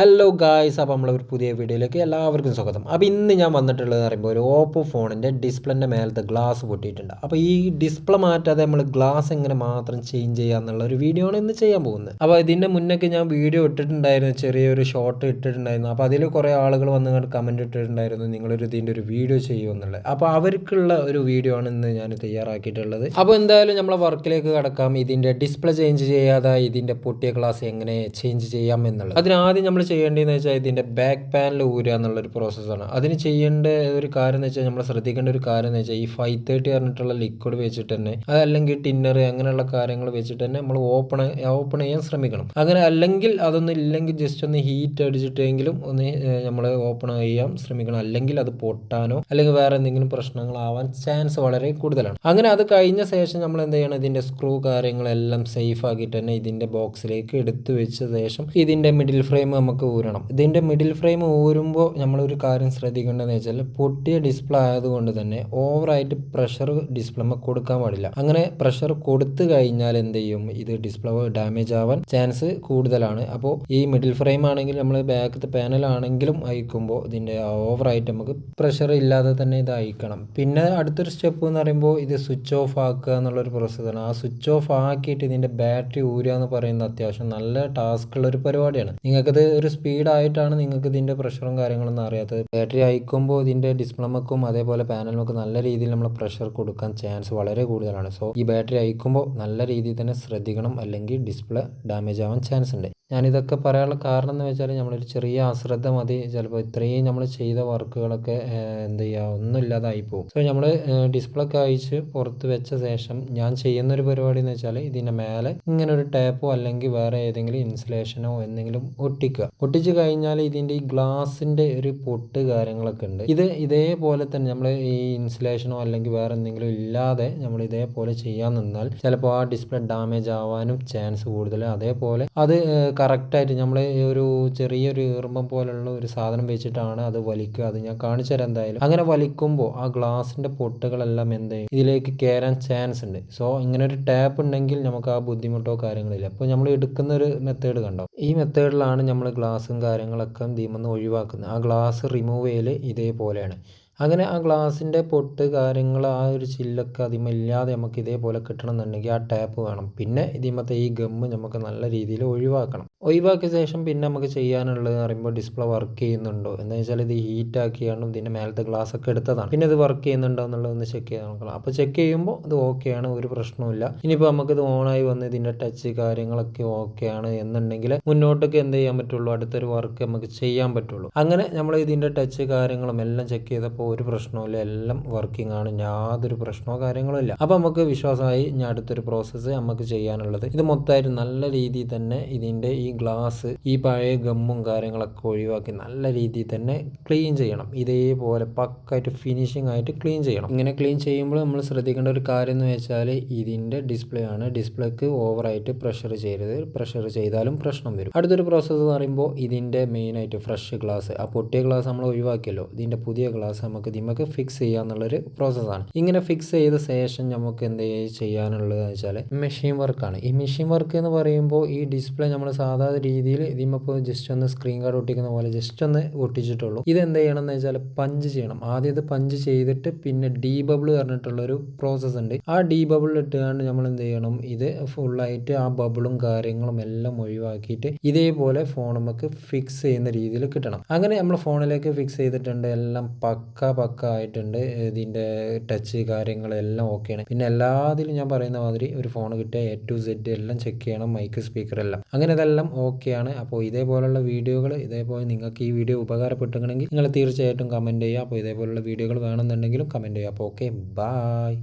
Hello guys അപ്പോൾ നമ്മളൊരു പുതിയ വീഡിയോയിലേക്ക് എല്ലാവർക്കും സ്വാഗതം. അപ്പോൾ ഇന്ന് ഞാൻ വന്നിട്ടുള്ളതെന്ന് പറയുമ്പോൾ ഒരു ഓപ്പോ ഫോണിന്റെ ഡിസ്പ്ലേന്റെ മേലത്തെ ഗ്ലാസ് പൊട്ടിയിട്ടുണ്ട്. അപ്പോൾ ഈ ഡിസ്പ്ലേ മാറ്റാതെ നമ്മൾ ഗ്ലാസ് എങ്ങനെ മാത്രം ചേഞ്ച് ചെയ്യുക എന്നുള്ള ഒരു വീഡിയോ ആണ് ഇന്ന് ചെയ്യാൻ പോകുന്നത്. അപ്പോൾ ഇതിന്റെ മുന്നൊക്കെ ഞാൻ വീഡിയോ ഇട്ടിട്ടുണ്ടായിരുന്നു ചെറിയൊരു ഷോർട്ട് ഇട്ടിട്ടുണ്ടായിരുന്നു. അപ്പോൾ അതിൽ കുറേ ആളുകൾ വന്ന് കമന്റ് ഇട്ടിട്ടുണ്ടായിരുന്നു നിങ്ങളൊരു ഇതിന്റെ ഒരു വീഡിയോ ചെയ്യുമെന്നുള്ളത് അപ്പോൾ അവർക്കുള്ള ഒരു വീഡിയോ ആണ് ഇന്ന് ഞാൻ തയ്യാറാക്കിയിട്ടുള്ളത്. അപ്പോൾ എന്തായാലും നമ്മളെ വർക്കിലേക്ക് കടക്കാം. ഇതിന്റെ ഡിസ്പ്ലേ ചേഞ്ച് ചെയ്യാതെ ഇതിന്റെ പൊട്ടിയ ഗ്ലാസ് എങ്ങനെ ചേഞ്ച് ചെയ്യാം എന്നുള്ളത്. അതിനാദ്യം നമ്മൾ ചെയ്യേണ്ടതെന്ന് വെച്ചാൽ ഇതിന്റെ ബാക്ക് പാനൽ ഊരുക എന്നുള്ളൊരു പ്രോസസ്സാണ് അതിന് ചെയ്യേണ്ട ഒരു കാര്യം എന്ന് വെച്ചാൽ നമ്മൾ ശ്രദ്ധിക്കേണ്ട ഒരു കാര്യം എന്ന് വെച്ചാൽ ഈ ഫൈവ് തേർട്ടി പറഞ്ഞിട്ടുള്ള ലിക്വിഡ് വെച്ചിട്ട് തന്നെ അതല്ലെങ്കിൽ ടിന്നർ അങ്ങനെയുള്ള കാര്യങ്ങൾ വെച്ചിട്ട് തന്നെ നമ്മൾ ഓപ്പൺ ഓപ്പൺ ചെയ്യാൻ ശ്രമിക്കണം. അങ്ങനെ അല്ലെങ്കിൽ അതൊന്നും ഇല്ലെങ്കിൽ ജസ്റ്റ് ഒന്ന് ഹീറ്റ് അടിച്ചിട്ടെങ്കിലും ഒന്ന് നമ്മൾ ഓപ്പൺ ചെയ്യാൻ ശ്രമിക്കണം. അല്ലെങ്കിൽ അത് പൊട്ടാനോ അല്ലെങ്കിൽ വേറെ എന്തെങ്കിലും പ്രശ്നങ്ങളാവാൻ ചാൻസ് വളരെ കൂടുതലാണ്. അങ്ങനെ അത് കഴിഞ്ഞ ശേഷം നമ്മൾ എന്ത് ചെയ്യണം? ഇതിന്റെ സ്ക്രൂ കാര്യങ്ങളെല്ലാം സേഫ് ആക്കിയിട്ട് തന്നെ ഇതിന്റെ ബോക്സിലേക്ക് എടുത്തു വെച്ച ശേഷം ഇതിന്റെ മിഡിൽ ഫ്രെയിം നമുക്ക് ഊരണം. ഇതിന്റെ മിഡിൽ ഫ്രെയിം ഊരുമ്പോൾ നമ്മളൊരു കാര്യം ശ്രദ്ധിക്കേണ്ടതെന്ന് വെച്ചാൽ പൊട്ടിയ ഡിസ്പ്ലേ ആയതുകൊണ്ട് തന്നെ ഓവറായിട്ട് പ്രഷർ ഡിസ്പ്ലേമ കൊടുക്കാൻ പാടില്ല. അങ്ങനെ പ്രഷർ കൊടുത്തു കഴിഞ്ഞാൽ എന്ത് ചെയ്യും? ഇത് ഡിസ്പ്ലേ ഡാമേജ് ആവാൻ ചാൻസ് കൂടുതലാണ്. അപ്പോൾ ഈ മിഡിൽ ഫ്രെയിം ആണെങ്കിൽ നമ്മൾ ബാക്കത്തെ പാനൽ ആണെങ്കിലും അയക്കുമ്പോൾ ഇതിന്റെ ഓവറായിട്ട് നമുക്ക് പ്രഷർ ഇല്ലാതെ തന്നെ ഇത് അയക്കണം. പിന്നെ അടുത്തൊരു സ്റ്റെപ്പ് എന്ന് പറയുമ്പോൾ ഇത് സ്വിച്ച് ഓഫ് ആക്കുക എന്നുള്ളൊരു പ്രോസസ്സാണ് ആ സ്വിച്ച് ഓഫ് ആക്കിയിട്ട് ഇതിന്റെ ബാറ്ററി ഊരുക എന്ന് പറയുന്നത് അത്യാവശ്യം നല്ല ടാസ്ക് ഉള്ള ഒരു പരിപാടിയാണ്. നിങ്ങൾക്കത് ഒരു സ്പീഡായിട്ടാണ് നിങ്ങൾക്ക് ഇതിന്റെ പ്രഷറും കാര്യങ്ങളൊന്നും അറിയാത്തത്. ബാറ്ററി അയക്കുമ്പോൾ ഇതിന്റെ ഡിസ്പ്ലമക്കും അതേപോലെ പാനലുമൊക്കെ നല്ല രീതിയിൽ നമ്മൾ പ്രഷർ കൊടുക്കാൻ ചാൻസ് വളരെ കൂടുതലാണ്. സോ ഈ ബാറ്ററി അയക്കുമ്പോൾ നല്ല രീതിയിൽ തന്നെ ശ്രദ്ധിക്കണം. അല്ലെങ്കിൽ ഡിസ്പ്ലേ ഡാമേജ് ആവാൻ ചാൻസ് ഉണ്ട്. ഞാനിതൊക്കെ പറയാനുള്ള കാരണം എന്ന് വെച്ചാൽ നമ്മളൊരു ചെറിയ അശ്രദ്ധ മതി. ചിലപ്പോൾ ഇത്രയും നമ്മൾ ചെയ്ത വർക്കുകളൊക്കെ എന്ത് ചെയ്യുക ഒന്നും ഇല്ലാതായി പോകും സോ നമ്മൾ ഡിസ്പ്ലേ ഒക്കെ അയച്ച് പുറത്ത് വെച്ച ശേഷം ഞാൻ ചെയ്യുന്ന ഒരു പരിപാടി എന്ന് വെച്ചാൽ ഇതിന്റെ മേലെ ഇങ്ങനെ ഒരു ടാപ്പോ അല്ലെങ്കിൽ വേറെ ഏതെങ്കിലും ഇൻസുലേഷനോ എന്തെങ്കിലും ഒട്ടിക്കുക. ഒട്ടിച്ച് കഴിഞ്ഞാൽ ഇതിന്റെ ഈ ഗ്ലാസിന്റെ ഒരു പൊട്ട് കാര്യങ്ങളൊക്കെ ഉണ്ട്. ഇത് ഇതേപോലെ തന്നെ നമ്മൾ ഈ ഇൻസുലേഷനോ അല്ലെങ്കിൽ വേറെ എന്തെങ്കിലും ഇല്ലാതെ നമ്മൾ ഇതേപോലെ ചെയ്യാൻ നിന്നാൽ ചിലപ്പോൾ ആ ഡിസ്പ്ലേ ഡാമേജ് ആവാനും ചാൻസ് കൂടുതൽ അതേപോലെ അത് കറക്റ്റായിട്ട് നമ്മൾ ഒരു ചെറിയൊരു ഈർമ്പം പോലുള്ള ഒരു സാധനം വെച്ചിട്ടാണ് അത് വലിക്കുക. അത് ഞാൻ കാണിച്ചു തരാം എന്തായാലും. അങ്ങനെ വലിക്കുമ്പോൾ ആ ഗ്ലാസിന്റെ പൊട്ടുകളെല്ലാം എന്ത് ചെയ്യും? ഇതിലേക്ക് കയറാൻ ചാൻസ് ഉണ്ട്. സോ ഇങ്ങനെ ഒരു ടാപ്പ് ഉണ്ടെങ്കിൽ നമുക്ക് ആ ബുദ്ധിമുട്ടോ കാര്യങ്ങളില്ല അപ്പോൾ നമ്മൾ എടുക്കുന്ന ഒരു മെത്തേഡ് കണ്ടോ? ഈ മെത്തേഡിലാണ് നമ്മൾ ഗ്ലാസും കാര്യങ്ങളൊക്കെ ദീമെന്ന് ഒഴിവാക്കുന്നത്. ആ ഗ്ലാസ് റിമൂവ് ചെയ്യൽ ഇതേപോലെയാണ്. അങ്ങനെ ആ ഗ്ലാസിന്റെ പൊട്ട് കാര്യങ്ങൾ ആ ഒരു ചില്ലൊക്കെ അതിമില്ലാതെ നമുക്ക് ഇതേപോലെ കിട്ടണമെന്നുണ്ടെങ്കിൽ ആ ടാപ്പ് വേണം. പിന്നെ ഇതിമത്തെ ഈ ഗമ്മ് നമുക്ക് നല്ല രീതിയിൽ ഒഴിവാക്കണം. ഒഴിവാക്കിയ ശേഷം പിന്നെ നമുക്ക് ചെയ്യാനുള്ളത് എന്ന് പറയുമ്പോൾ ഡിസ്പ്ലേ വർക്ക് ചെയ്യുന്നുണ്ടോ? എന്ന് വെച്ചാൽ ഇത് ഹീറ്റ് ആക്കിയാണ് ഇതിന്റെ മേലത്തെ ഗ്ലാസ് ഒക്കെ എടുത്തതാണ്. പിന്നെ ഇത് വർക്ക് ചെയ്യുന്നുണ്ടോ എന്നുള്ളത് ഒന്ന് ചെക്ക് ചെയ്ത് നോക്കണം. അപ്പോൾ ചെക്ക് ചെയ്യുമ്പോൾ ഇത് ഓക്കെയാണ് ഒരു പ്രശ്നവുമില്ല. ഇനിയിപ്പോൾ നമുക്കിത് ഓണായി വന്ന് ഇതിന്റെ ടച്ച് കാര്യങ്ങളൊക്കെ ഓക്കെയാണ് എന്നുണ്ടെങ്കിൽ മുന്നോട്ടൊക്കെ എന്ത് ചെയ്യാൻ പറ്റുള്ളൂ? അടുത്തൊരു വർക്ക് നമുക്ക് ചെയ്യാൻ പറ്റുള്ളൂ. അങ്ങനെ നമ്മൾ ഇതിന്റെ ടച്ച് കാര്യങ്ങളും എല്ലാം ചെക്ക് ചെയ്തപ്പോൾ ഒരു പ്രശ്നവുമില്ല എല്ലാം വർക്കിംഗ് ആണ്. യാതൊരു പ്രശ്നമോ കാര്യങ്ങളോ ഇല്ല. അപ്പോൾ നമുക്ക് വിശ്വാസമായി ഞാൻ അടുത്തൊരു പ്രോസസ്സ് നമുക്ക് ചെയ്യാനുള്ളത്. ഇത് മൊത്തമായിട്ട് നല്ല രീതിയിൽ തന്നെ ഇതിന്റെ ഈ ഗ്ലാസ് ഈ പഴയ ഗമ്മും കാര്യങ്ങളൊക്കെ ഒഴിവാക്കി നല്ല രീതിയിൽ തന്നെ ക്ലീൻ ചെയ്യണം. ഇതേപോലെ പക്കായിട്ട് ഫിനിഷിംഗ് ആയിട്ട് ക്ലീൻ ചെയ്യണം. ഇങ്ങനെ ക്ലീൻ ചെയ്യുമ്പോൾ നമ്മൾ ശ്രദ്ധിക്കേണ്ട ഒരു കാര്യം എന്ന് വെച്ചാൽ ഇതിന്റെ ഡിസ്പ്ലേ ആണ്. ഡിസ്പ്ലേക്ക് ഓവറായിട്ട് പ്രഷർ ചെയ്യരുത്. പ്രഷർ ചെയ്താലും പ്രശ്നം വരും. അടുത്തൊരു പ്രോസസ്സ് എന്ന് പറയുമ്പോൾ ഇതിന്റെ മെയിനായിട്ട് ഫ്രഷ് ഗ്ലാസ് ആ പൊട്ടിയ ഗ്ലാസ് നമ്മൾ ഒഴിവാക്കിയല്ലോ. ഇതിന്റെ പുതിയ ഗ്ലാസ് നമുക്ക് ദിമക്ക് ഫിക്സ് ചെയ്യുക എന്നുള്ളൊരു പ്രോസസ്സാണ് ഇങ്ങനെ ഫിക്സ് ചെയ്ത ശേഷം നമുക്ക് എന്ത് ചെയ്യാനുള്ളത് വെച്ചാൽ മെഷീൻ വർക്കാണ് ഈ മെഷീൻ വർക്ക് എന്ന് പറയുമ്പോൾ ഈ ഡിസ്പ്ലേ നമ്മൾ സാധാരണ രീതിയിൽ ഇതിമ്മപ്പോൾ ജസ്റ്റ് ഒന്ന് സ്ക്രീൻ കാർഡ് ഒട്ടിക്കുന്ന പോലെ ജസ്റ്റ് ഒന്ന് ഒട്ടിച്ചിട്ടുള്ളൂ. ഇത് എന്ത് ചെയ്യണം എന്ന് വെച്ചാൽ പഞ്ച് ചെയ്യണം. ആദ്യം ഇത് പഞ്ച് ചെയ്തിട്ട് പിന്നെ ഡീ ബബിൾ പറഞ്ഞിട്ടുള്ളൊരു പ്രോസസ്സ് ഉണ്ട്. ആ ഡീ ബബിൾ ഇട്ടുകൊണ്ട് നമ്മൾ എന്ത് ചെയ്യണം? ഇത് ഫുള്ളായിട്ട് ആ ബബിളും കാര്യങ്ങളും എല്ലാം ഒഴിവാക്കിയിട്ട് ഇതേപോലെ ഫോൺ നമുക്ക് ഫിക്സ് ചെയ്യുന്ന രീതിയിൽ കിട്ടണം. അങ്ങനെ നമ്മൾ ഫോണിലേക്ക് ഫിക്സ് ചെയ്തിട്ടുണ്ട്. എല്ലാം പക്ക പക്ക ആയിട്ടുണ്ട്. ഇതിന്റെ ടച്ച് കാര്യങ്ങളെല്ലാം ഓക്കെയാണ് പിന്നെ എല്ലാത്തിലും ഞാൻ പറയുന്ന മാതിരി ഒരു ഫോൺ കിട്ടിയ എ ടു സെഡ് എല്ലാം ചെക്ക് ചെയ്യണം മൈക്ക് സ്പീക്കർ എല്ലാം. അങ്ങനെ ഇതെല്ലാം ഓക്കെയാണ് അപ്പോൾ ഇതേപോലുള്ള വീഡിയോകൾ ഇതേപോലെ നിങ്ങൾക്ക് ഈ വീഡിയോ ഉപകാരപ്പെട്ടുകണമെങ്കിൽ നിങ്ങൾ തീർച്ചയായിട്ടും കമന്റ് ചെയ്യുക. അപ്പോൾ ഇതേപോലുള്ള വീഡിയോകൾ വേണമെന്നുണ്ടെങ്കിലും കമന്റ് ചെയ്യുക. അപ്പോൾ ഓക്കെ ബായ്